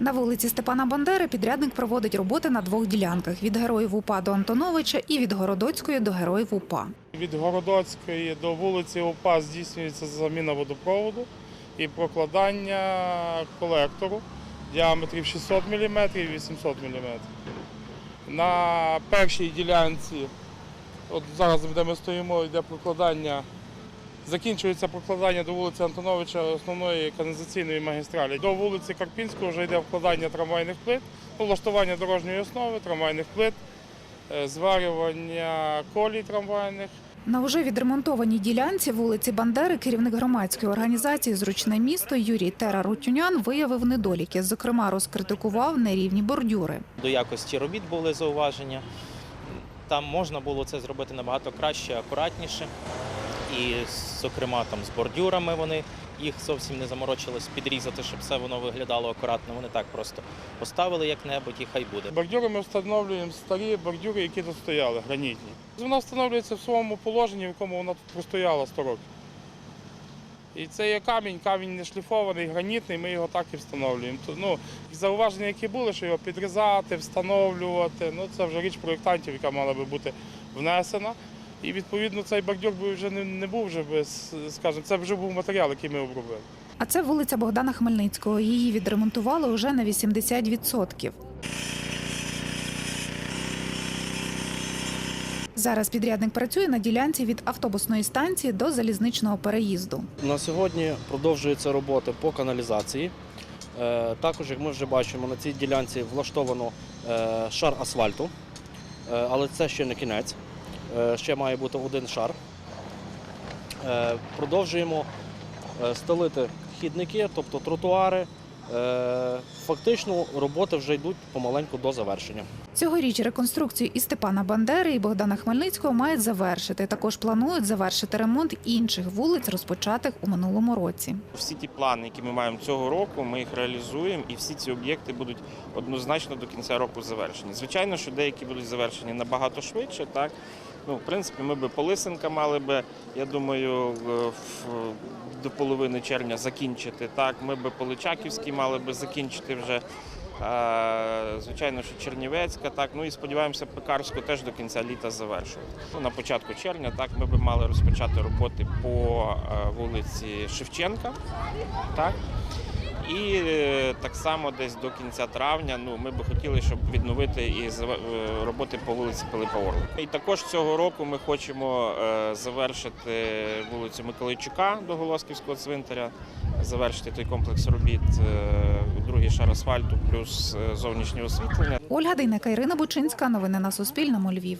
На вулиці Степана Бандери підрядник проводить роботи на двох ділянках від героїв УПА до Антоновича і від Городоцької до героїв УПА. Від Городоцької до вулиці ОПА здійснюється заміна водопроводу і прокладання колектору діаметрів 600 мм і 800 мм. На першій ділянці, от зараз де ми стоїмо, йде прокладання, закінчується прокладання до вулиці Антоновича основної каналізаційної магістралі. До вулиці Карпінського вже йде вкладання трамвайних плит, влаштування дорожньої основи, трамвайних плит, е, зварювання колій трамвайних. На уже відремонтованій ділянці вулиці Бандери керівник громадської організації Зручне місто Юрій Тера Рутюнян виявив недоліки. Зокрема, розкритикував нерівні бордюри. До якості робіт були зауваження. Там можна було це зробити набагато краще, акуратніше. І, зокрема, там з бордюрами вони їх зовсім не заморочились підрізати, щоб все воно виглядало акуратно. Вони так просто поставили як-небудь і хай буде. Бордюри ми встановлюємо старі бордюри, які тут стояли, гранітні. Вона встановлюється в своєму положенні, в якому вона тут простояла 100 років. І це є камінь, камінь не шліфований, гранітний, ми його так і встановлюємо. Ну, зауваження, які були, що його підрізати, встановлювати, ну це вже річ проєктантів, яка мала би бути внесена. І відповідно цей бордюр би вже не, не був вже без, скажімо, це вже був матеріал, який ми обробили. А це вулиця Богдана Хмельницького. Її відремонтували уже на 80%. Зараз підрядник працює на ділянці від автобусної станції до залізничного переїзду. На сьогодні продовжуються роботи по каналізації. Е, Також, як ми вже бачимо, на цій ділянці влаштовано е, шар асфальту, Е, але це ще не кінець. Е, Ще має бути один шар. Е, Продовжуємо е, стелити хідники, тобто тротуари. Е, Фактично роботи вже йдуть помаленьку до завершення. Цьогоріч реконструкцію і Степана Бандери, і Богдана Хмельницького мають завершити. Також планують завершити ремонт інших вулиць, розпочатих у минулому році. Всі ті плани, які ми маємо цього року, ми їх реалізуємо, і всі ці об'єкти будуть однозначно до кінця року завершені. Звичайно, що деякі будуть завершені набагато швидше. Так ну в принципі, ми би Полисенка мали би, я думаю, до половини червня закінчити. Так, ми би Поличаківський мали би закінчити вже. Звичайно, що Чернівецька, так ну і сподіваємося, Пекарську теж до кінця літа завершувати. Ну, на початку червня так ми би мали розпочати роботи по е, вулиці Шевченка. Так. І е, так само десь до кінця травня ну, ми би хотіли, щоб відновити і е, роботи по вулиці Пилипа Орлика. І також цього року ми хочемо е, завершити вулицю Миколайчука до Голосківського цвинтаря, завершити той комплекс робіт, е, другий шар асфальту плюс е, зовнішнє освітлення. Ольга Дейнека, Ірина Бучинська. Новини на Суспільному. Львів.